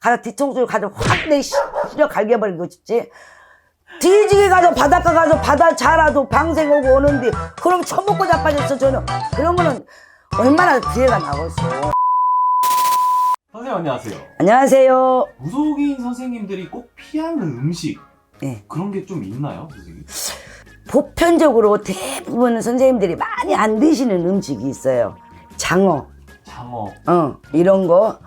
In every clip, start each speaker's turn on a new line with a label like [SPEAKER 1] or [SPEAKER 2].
[SPEAKER 1] 가서 뒤통수를 가서 확내 시려 갈겨버리고 싶지. 뒤지게 가서 바닷가 가서 바다 자라도 방생 오고 오는데 그럼 처먹고 자빠졌어 저는. 그러면은 얼마나 기회가 나겠어.
[SPEAKER 2] 선생님 안녕하세요.
[SPEAKER 1] 안녕하세요.
[SPEAKER 2] 무속인 선생님들이 꼭 피하는 음식
[SPEAKER 1] 네.
[SPEAKER 2] 그런 게 좀 있나요, 선생님?
[SPEAKER 1] 보편적으로 대부분 선생님들이 많이 안 드시는 음식이 있어요. 장어,
[SPEAKER 2] 장어,
[SPEAKER 1] 어, 이런 거,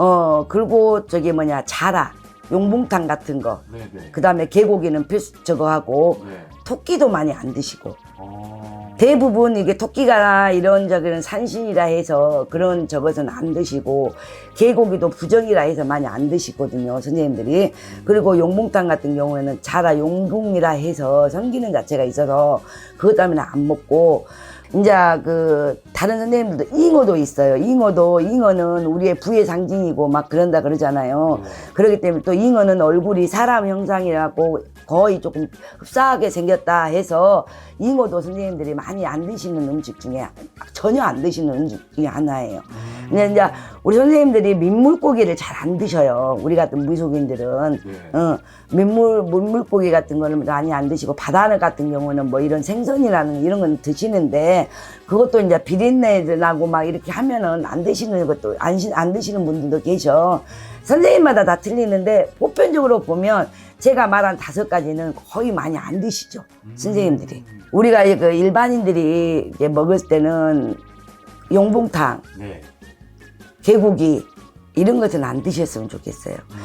[SPEAKER 1] 어, 그리고 저기 뭐냐, 자라, 용봉탕 같은 거.
[SPEAKER 2] 네네.
[SPEAKER 1] 그 다음에 개고기는 필수 저거 하고,
[SPEAKER 2] 네.
[SPEAKER 1] 토끼도 많이 안 드시고.
[SPEAKER 2] 어...
[SPEAKER 1] 대부분 이게 토끼가 이런 저기는 산신이라 해서 그런 저것은 안 드시고 개고기도 부정이라 해서 많이 안 드시거든요 선생님들이 그리고 용봉탕 같은 경우에는 자라 용궁이라 해서 섬기는 자체가 있어서 그것 때문에 안 먹고 이제 그 다른 선생님들도 잉어도 있어요 잉어도 잉어는 우리의 부의 상징이고 막 그런다 그러잖아요
[SPEAKER 2] 네.
[SPEAKER 1] 그렇기 때문에 또 잉어는 얼굴이 사람 형상이라고 거의 조금 흡사하게 생겼다 해서 잉어도 선생님들이 많이 안 드시는 음식 중에 전혀 안 드시는 음식 중에 하나예요.
[SPEAKER 2] 음...
[SPEAKER 1] 근데 이제 우리 선생님들이 민물고기를 잘 안 드셔요. 우리 같은 무속인들은.
[SPEAKER 2] 네.
[SPEAKER 1] 어, 민물, 민물고기 같은 거는 많이 안 드시고, 바다 같은 경우는 뭐 이런 생선이라는 이런 건 드시는데, 그것도 이제 비린 내 나고 막 이렇게 하면은 안 드시는 것도, 안, 시- 안 드시는 분들도 계셔. 선생님마다 다 틀리는데, 보편적으로 보면 제가 말한 다섯 가지는 거의 많이 안 드시죠.
[SPEAKER 2] 음.
[SPEAKER 1] 선생님들이. 우리가 이그 일반인들이 이제 먹을 때는 용봉탕,
[SPEAKER 2] 네.
[SPEAKER 1] 개고기, 이런 것은 안 드셨으면 좋겠어요.
[SPEAKER 2] 음...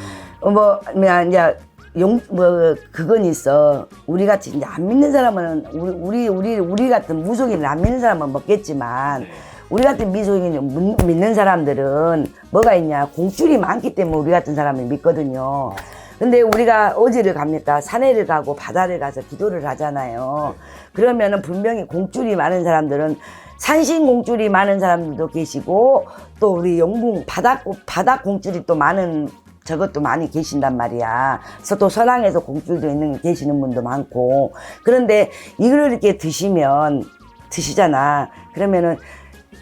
[SPEAKER 1] 어, 뭐, 그냥 이제 용, 뭐, 그건 있어. 우리 같이 이제 안 믿는 사람은, 우리, 우리, 우리, 우리 같은 무속인을 안 믿는 사람은 먹겠지만,
[SPEAKER 2] 네.
[SPEAKER 1] 우리 같은 문- 믿는 사람들은 뭐가 있냐. 공줄이 많기 때문에 우리 같은 사람이 믿거든요. 근데 우리가 어디를 갑니까? 산에를 가고 바다를 가서 기도를 하잖아요. 그러면은 분명히 공줄이 많은 사람들은 산신 공줄이 많은 사람들도 계시고 또 우리 영궁 바다 바다 공줄이 또 많은 저것도 많이 계신단 말이야. 그래서 또 서랑에서 공줄도 있는 계시는 분도 많고 그런데 이걸 이렇게 드시면 드시잖아. 그러면은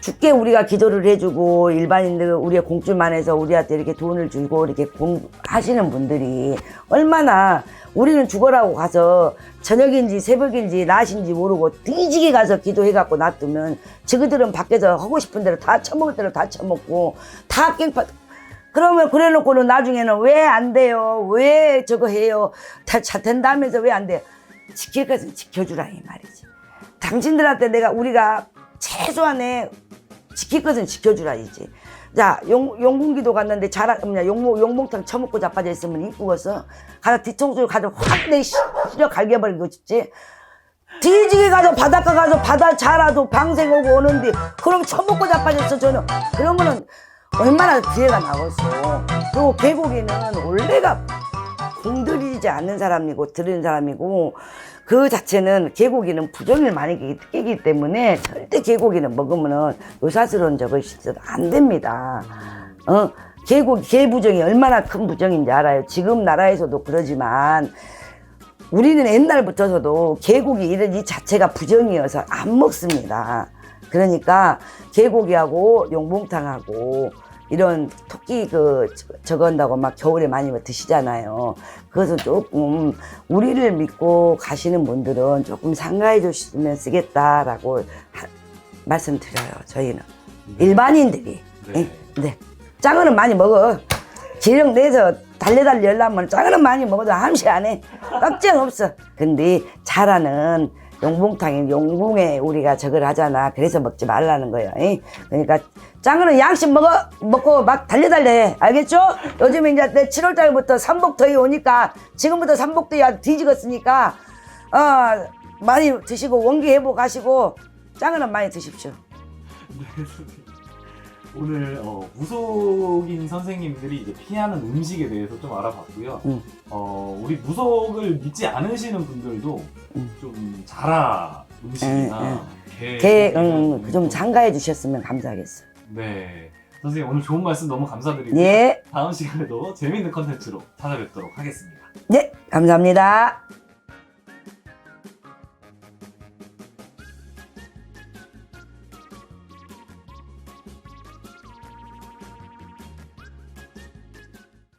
[SPEAKER 1] 죽게 우리가 기도를 해주고 일반인들 우리의 공줄만 해서 우리한테 이렇게 돈을 주고 이렇게 공 하시는 분들이 얼마나 우리는 죽어라고 가서 저녁인지 새벽인지 낮인지 모르고 뒤지게 가서 기도해갖고 놔두면 저그들은 밖에서 하고 싶은 대로 다 처먹을 대로 다 처먹고 다 깽파 그러면 그래놓고는 나중에는 왜 안 돼요 왜 저거 해요 다차 된다면서 왜 안 돼요 지킬 것은 지켜주라 이 말이지 당신들한테 내가 우리가 최소한의 지킬 것은 지켜주라 이지. 자, 용, 용궁기도 갔는데 자라, 뭐냐, 용모, 용봉탕 처먹고 자빠져 있으면 이쁘겠어? 가서 뒤통수를 가서 확내 시려 갈겨버리고 싶지? 뒤지게 가서 바닷가 가서 바다 자라도 방생 오고 오는데 그럼 처먹고 자빠졌어 저는 그러면은 얼마나 기회가 나겠어 그리고 개고기는 원래가 공들이지 않는 사람이고 들은 사람이고 그 자체는 개고기는 부정을 많이 끼- 끼기 때문에 절대 개고기는 먹으면은 요사스러운 적이 있어도 안 됩니다. 어? 개고기, 개부정이 얼마나 큰 부정인지 알아요. 지금 나라에서도 그러지만 우리는 옛날부터서도 개고기 이런 이 자체가 부정이어서 안 먹습니다. 그러니까 개고기하고 용봉탕하고 이런 토끼 그 저- 저거 한다고 막 겨울에 많이 뭐 드시잖아요. 그것은 조금 우리를 믿고 가시는 분들은 조금 상가해 주시면 쓰겠다라고 하- 말씀드려요. 저희는 일반인들이
[SPEAKER 2] 네.
[SPEAKER 1] 예, 네. 짱어는 많이 먹어. 기력 내서 달려달려 열라면 짱어는 많이 먹어도 함시 안 해. 걱정 없어. 근데 자라는 용봉탕이 용궁에 우리가 저걸 하잖아. 그래서 먹지 말라는 거예요. 예? 그러니까 짱어는 양식 먹어 먹고 막 달려달려 해. 알겠죠? 요즘에 이제 내 7월 달부터 삼복더위 오니까 지금부터 삼복더위 아주 뒤지겠으니까 어 많이 드시고 원기 회복하시고 짱어는 많이 드십시오.
[SPEAKER 2] 네. 오늘 어, 무속인 선생님들이 이제 피하는 음식에 대해서 좀 알아봤고요.
[SPEAKER 1] 음.
[SPEAKER 2] 어, 우리 무속을 믿지 않으시는 분들도
[SPEAKER 1] 음.
[SPEAKER 2] 좀 자라 음식이나 게,
[SPEAKER 1] 개, 응, 음, 좀 장가해 주셨으면 감사하겠어요.
[SPEAKER 2] 네. 선생님 오늘 좋은 말씀 너무 감사드리고요.
[SPEAKER 1] 예,
[SPEAKER 2] 다음 시간에도 재밌는 컨텐츠로 찾아뵙도록 하겠습니다.
[SPEAKER 1] 예, 감사합니다.